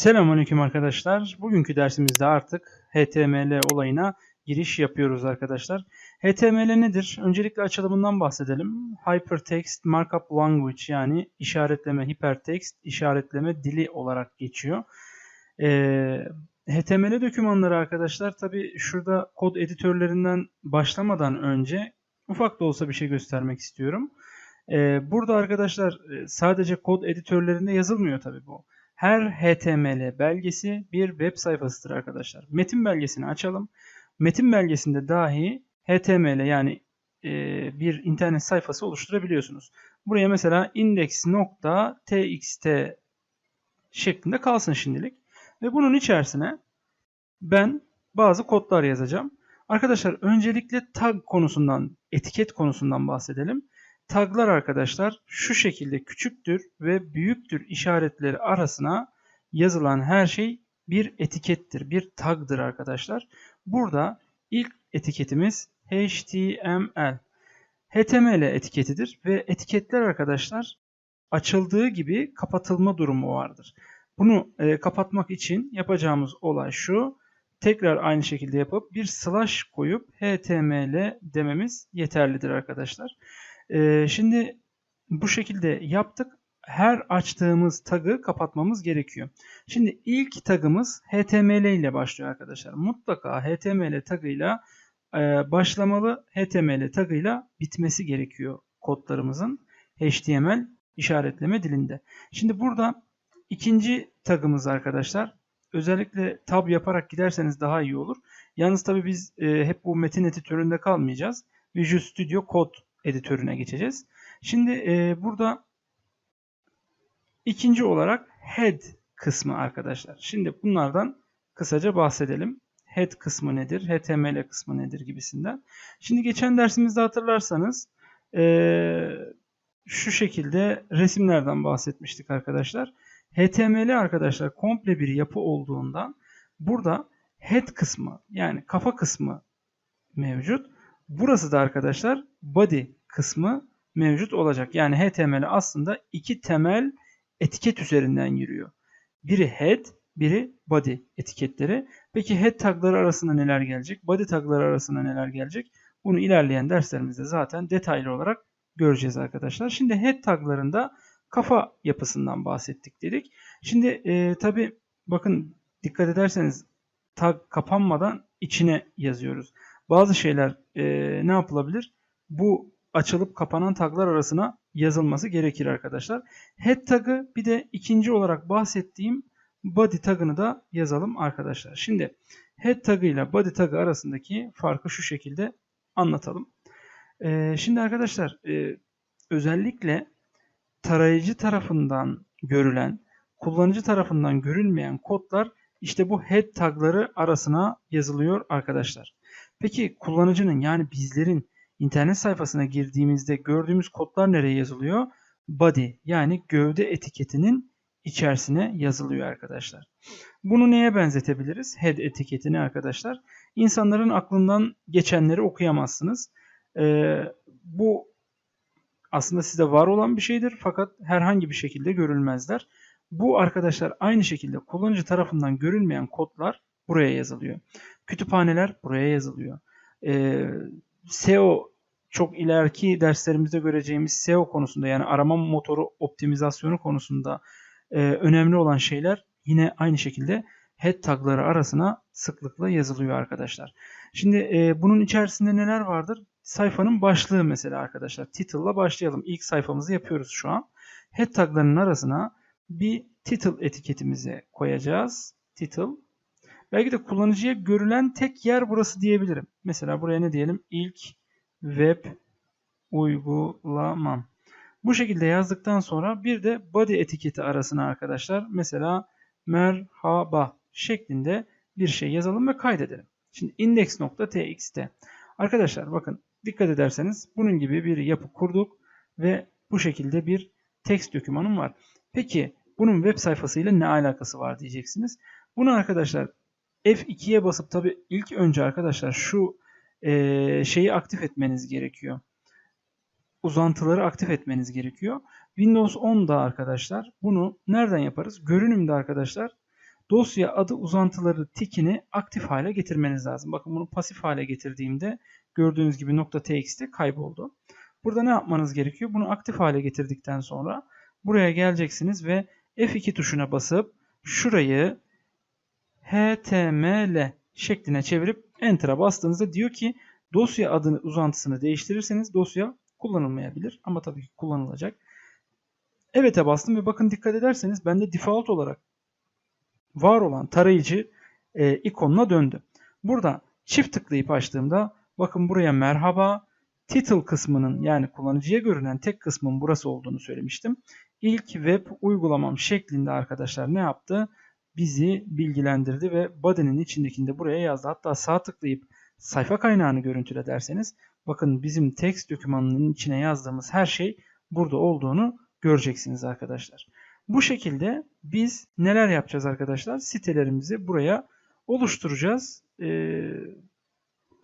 Selamünaleyküm arkadaşlar. Bugünkü dersimizde artık HTML olayına giriş yapıyoruz arkadaşlar. HTML nedir? Öncelikle açılımından bahsedelim. Hypertext Markup Language yani işaretleme, hypertext işaretleme dili olarak geçiyor. Ee, HTML dokümanları arkadaşlar tabi şurada kod editörlerinden başlamadan önce ufak da olsa bir şey göstermek istiyorum. Ee, burada arkadaşlar e, sadece kod editörlerinde yazılmıyor tabi bu. Her HTML belgesi bir web sayfasıdır arkadaşlar. Metin belgesini açalım. Metin belgesinde dahi HTML yani e, bir internet sayfası oluşturabiliyorsunuz. Buraya mesela index.txt şeklinde kalsın şimdilik. Ve bunun içerisine ben bazı kodlar yazacağım. Arkadaşlar öncelikle tag konusundan, etiket konusundan bahsedelim. Taglar arkadaşlar şu şekilde küçüktür ve büyüktür işaretleri arasına yazılan her şey bir etikettir, bir tagdır arkadaşlar. Burada ilk etiketimiz HTML. HTML etiketidir ve etiketler arkadaşlar açıldığı gibi kapatılma durumu vardır. Bunu e, kapatmak için yapacağımız olay şu. Tekrar aynı şekilde yapıp bir slash koyup HTML dememiz yeterlidir arkadaşlar. Ee, şimdi bu şekilde yaptık. Her açtığımız tagı kapatmamız gerekiyor. Şimdi ilk tagımız HTML ile başlıyor arkadaşlar. Mutlaka HTML tagıyla e, başlamalı, HTML tagıyla bitmesi gerekiyor kodlarımızın HTML işaretleme dilinde. Şimdi burada ikinci tagımız arkadaşlar. Özellikle tab yaparak giderseniz daha iyi olur. Yalnız tabii biz e, hep bu metin editöründe kalmayacağız. Visual Studio Code editörüne geçeceğiz. Şimdi e, burada ikinci olarak head kısmı arkadaşlar. Şimdi bunlardan kısaca bahsedelim. Head kısmı nedir? HTML kısmı nedir gibisinden. Şimdi geçen dersimizde hatırlarsanız e, şu şekilde resimlerden bahsetmiştik arkadaşlar. HTML arkadaşlar komple bir yapı olduğundan burada head kısmı yani kafa kısmı mevcut. Burası da arkadaşlar body kısmı mevcut olacak. Yani HTML aslında iki temel etiket üzerinden yürüyor. Biri head, biri body etiketleri. Peki head tagları arasında neler gelecek? Body tagları arasında neler gelecek? Bunu ilerleyen derslerimizde zaten detaylı olarak göreceğiz arkadaşlar. Şimdi head taglarında kafa yapısından bahsettik dedik. Şimdi e, tabi bakın dikkat ederseniz tag kapanmadan içine yazıyoruz. Bazı şeyler e, ne yapılabilir? Bu açılıp kapanan taglar arasına yazılması gerekir arkadaşlar. Head tagı bir de ikinci olarak bahsettiğim body tagını da yazalım arkadaşlar. Şimdi head tagı ile body tagı arasındaki farkı şu şekilde anlatalım. Ee, şimdi arkadaşlar e, özellikle tarayıcı tarafından görülen, kullanıcı tarafından görülmeyen kodlar işte bu head tagları arasına yazılıyor arkadaşlar. Peki kullanıcının yani bizlerin internet sayfasına girdiğimizde gördüğümüz kodlar nereye yazılıyor? Body yani gövde etiketinin içerisine yazılıyor arkadaşlar. Bunu neye benzetebiliriz? Head etiketini arkadaşlar. İnsanların aklından geçenleri okuyamazsınız. Ee, bu aslında size var olan bir şeydir fakat herhangi bir şekilde görülmezler. Bu arkadaşlar aynı şekilde kullanıcı tarafından görülmeyen kodlar buraya yazılıyor. Kütüphaneler buraya yazılıyor. Ee, SEO çok ileriki derslerimizde göreceğimiz SEO konusunda yani arama motoru optimizasyonu konusunda e, önemli olan şeyler yine aynı şekilde head tagları arasına sıklıkla yazılıyor arkadaşlar. Şimdi e, bunun içerisinde neler vardır? Sayfanın başlığı mesela arkadaşlar. Title'la başlayalım. İlk sayfamızı yapıyoruz şu an. Head taglarının arasına bir title etiketimizi koyacağız. Title. Belki de kullanıcıya görülen tek yer burası diyebilirim. Mesela buraya ne diyelim? İlk web uygulamam. Bu şekilde yazdıktan sonra bir de body etiketi arasına arkadaşlar mesela merhaba şeklinde bir şey yazalım ve kaydedelim. Şimdi index.txt. Arkadaşlar bakın dikkat ederseniz bunun gibi bir yapı kurduk ve bu şekilde bir text dokümanım var. Peki bunun web sayfasıyla ne alakası var diyeceksiniz. Bunu arkadaşlar F2'ye basıp tabi ilk önce arkadaşlar şu e, şeyi aktif etmeniz gerekiyor. Uzantıları aktif etmeniz gerekiyor. Windows 10'da arkadaşlar bunu nereden yaparız? Görünümde arkadaşlar dosya adı uzantıları tikini aktif hale getirmeniz lazım. Bakın bunu pasif hale getirdiğimde gördüğünüz gibi .txt kayboldu. Burada ne yapmanız gerekiyor? Bunu aktif hale getirdikten sonra buraya geleceksiniz ve F2 tuşuna basıp şurayı html şekline çevirip Enter'a bastığınızda diyor ki dosya adını uzantısını değiştirirseniz dosya kullanılmayabilir. Ama tabii ki kullanılacak. Evet'e bastım ve bakın dikkat ederseniz bende default olarak var olan tarayıcı e, ikonuna döndü. Burada çift tıklayıp açtığımda bakın buraya merhaba title kısmının yani kullanıcıya görünen tek kısmın burası olduğunu söylemiştim. İlk web uygulamam şeklinde arkadaşlar ne yaptı? Bizi bilgilendirdi ve body'nin içindekini de buraya yazdı. Hatta sağ tıklayıp sayfa kaynağını görüntüle derseniz bakın bizim text dokümanının içine yazdığımız her şey burada olduğunu göreceksiniz arkadaşlar. Bu şekilde biz neler yapacağız arkadaşlar? Sitelerimizi buraya oluşturacağız. Ee,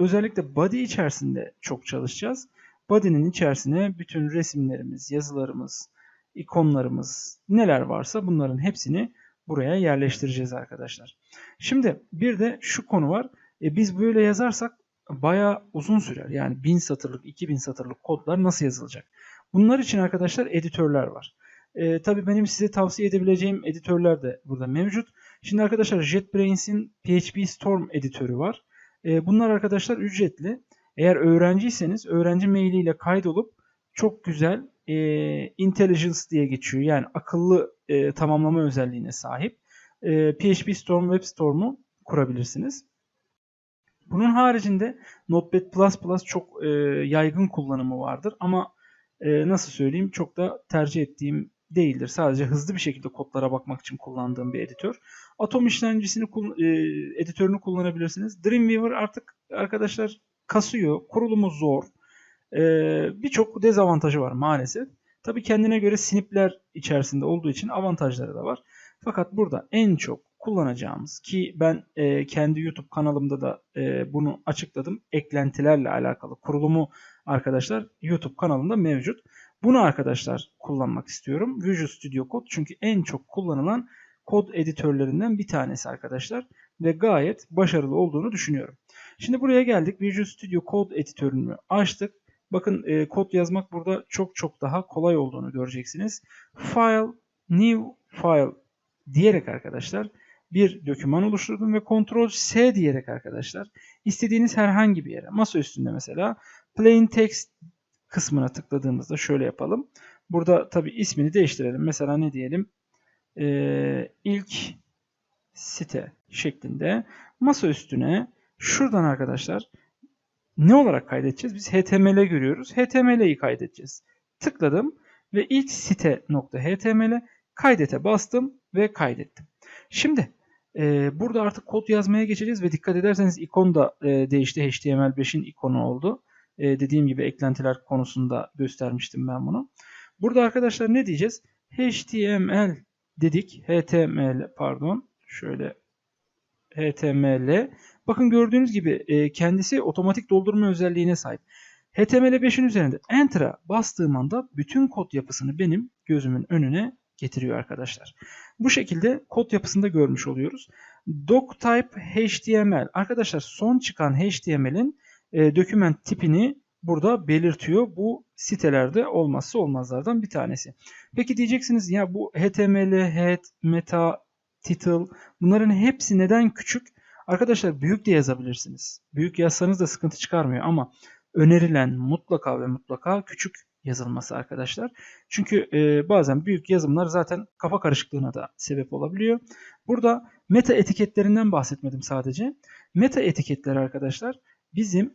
özellikle body içerisinde çok çalışacağız. Body'nin içerisine bütün resimlerimiz, yazılarımız, ikonlarımız neler varsa bunların hepsini buraya yerleştireceğiz arkadaşlar. Şimdi bir de şu konu var. E, biz böyle yazarsak bayağı uzun sürer. Yani 1000 satırlık, 2000 satırlık kodlar nasıl yazılacak? Bunlar için arkadaşlar editörler var. E, tabii benim size tavsiye edebileceğim editörler de burada mevcut. Şimdi arkadaşlar JetBrainz'in PHP Storm editörü var. E, bunlar arkadaşlar ücretli. Eğer öğrenciyseniz öğrenci mailiyle kaydolup çok güzel e, intelligence diye geçiyor. Yani akıllı e, tamamlama özelliğine sahip. E, PHP Storm Web Storm'u kurabilirsiniz. Bunun haricinde Notepad++ çok e, yaygın kullanımı vardır ama e, nasıl söyleyeyim çok da tercih ettiğim değildir. Sadece hızlı bir şekilde kodlara bakmak için kullandığım bir editör. Atom işlemcisini e, editörünü kullanabilirsiniz. Dreamweaver artık arkadaşlar kasıyor. Kurulumu zor. E, Birçok dezavantajı var maalesef. Tabi kendine göre snipler içerisinde olduğu için avantajları da var. Fakat burada en çok kullanacağımız ki ben e, kendi YouTube kanalımda da e, bunu açıkladım. Eklentilerle alakalı kurulumu arkadaşlar YouTube kanalında mevcut. Bunu arkadaşlar kullanmak istiyorum. Visual Studio Code çünkü en çok kullanılan kod editörlerinden bir tanesi arkadaşlar ve gayet başarılı olduğunu düşünüyorum. Şimdi buraya geldik. Visual Studio Code editörünü açtık. Bakın e, kod yazmak burada çok çok daha kolay olduğunu göreceksiniz. File, New File diyerek arkadaşlar bir doküman oluşturdum ve Ctrl S diyerek arkadaşlar istediğiniz herhangi bir yere masa üstünde mesela plain text kısmına tıkladığımızda şöyle yapalım. Burada tabi ismini değiştirelim. Mesela ne diyelim? Ee, ilk site şeklinde masa üstüne şuradan arkadaşlar ne olarak kaydedeceğiz? Biz HTML görüyoruz. HTML'yi kaydedeceğiz. Tıkladım ve ilk site nokta HTML kaydete bastım ve kaydettim. Şimdi e, burada artık kod yazmaya geçeceğiz ve dikkat ederseniz ikon da e, değişti. HTML5'in ikonu oldu. E, dediğim gibi eklentiler konusunda göstermiştim ben bunu. Burada arkadaşlar ne diyeceğiz? HTML dedik. HTML pardon. Şöyle HTML. Bakın gördüğünüz gibi e, kendisi otomatik doldurma özelliğine sahip. HTML5'in üzerinde Enter'a bastığım anda bütün kod yapısını benim gözümün önüne getiriyor arkadaşlar. Bu şekilde kod yapısında görmüş oluyoruz. Doctype HTML. Arkadaşlar son çıkan HTML'in e, doküment tipini burada belirtiyor. Bu sitelerde olmazsa olmazlardan bir tanesi. Peki diyeceksiniz ya bu HTML, head, meta, title bunların hepsi neden küçük? Arkadaşlar büyük de yazabilirsiniz. Büyük yazsanız da sıkıntı çıkarmıyor ama önerilen mutlaka ve mutlaka küçük yazılması arkadaşlar. Çünkü e, bazen büyük yazımlar zaten kafa karışıklığına da sebep olabiliyor. Burada meta etiketlerinden bahsetmedim sadece. Meta etiketler arkadaşlar bizim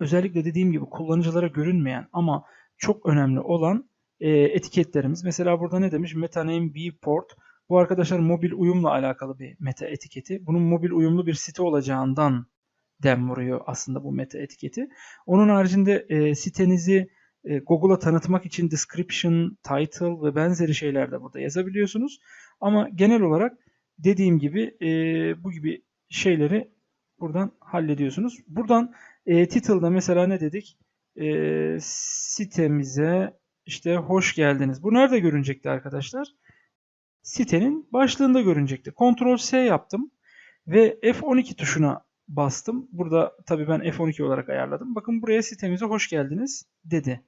özellikle dediğim gibi kullanıcılara görünmeyen ama çok önemli olan e, etiketlerimiz. Mesela burada ne demiş? Meta name viewport. Bu arkadaşlar mobil uyumla alakalı bir meta etiketi. Bunun mobil uyumlu bir site olacağından dem vuruyor aslında bu meta etiketi. Onun haricinde e, sitenizi e, Google'a tanıtmak için description, title ve benzeri şeyler de burada yazabiliyorsunuz. Ama genel olarak dediğim gibi e, bu gibi şeyleri buradan hallediyorsunuz. Buradan e, title'da mesela ne dedik? E, sitemize işte hoş geldiniz. Bu nerede görünecekti arkadaşlar? Sitenin başlığında görünecekti. Ctrl S yaptım ve F12 tuşuna bastım. Burada tabii ben F12 olarak ayarladım. Bakın buraya sitemize hoş geldiniz dedi.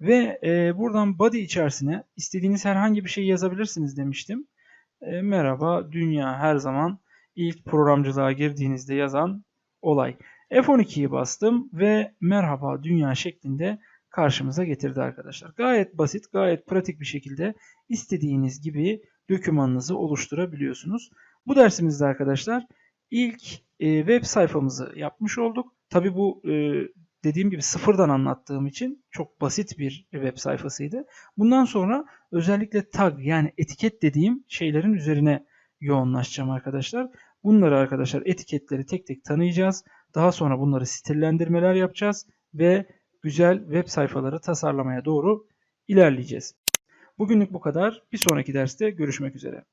Ve e, buradan body içerisine istediğiniz herhangi bir şey yazabilirsiniz demiştim. E, merhaba dünya her zaman ilk programcılığa girdiğinizde yazan olay. F12'yi bastım ve merhaba dünya şeklinde karşımıza getirdi arkadaşlar. Gayet basit, gayet pratik bir şekilde istediğiniz gibi dokümanınızı oluşturabiliyorsunuz. Bu dersimizde arkadaşlar ilk e, web sayfamızı yapmış olduk. Tabi bu e, dediğim gibi sıfırdan anlattığım için çok basit bir web sayfasıydı. Bundan sonra özellikle tag yani etiket dediğim şeylerin üzerine yoğunlaşacağım arkadaşlar. Bunları arkadaşlar etiketleri tek tek tanıyacağız. Daha sonra bunları stillendirmeler yapacağız ve güzel web sayfaları tasarlamaya doğru ilerleyeceğiz. Bugünlük bu kadar. Bir sonraki derste görüşmek üzere.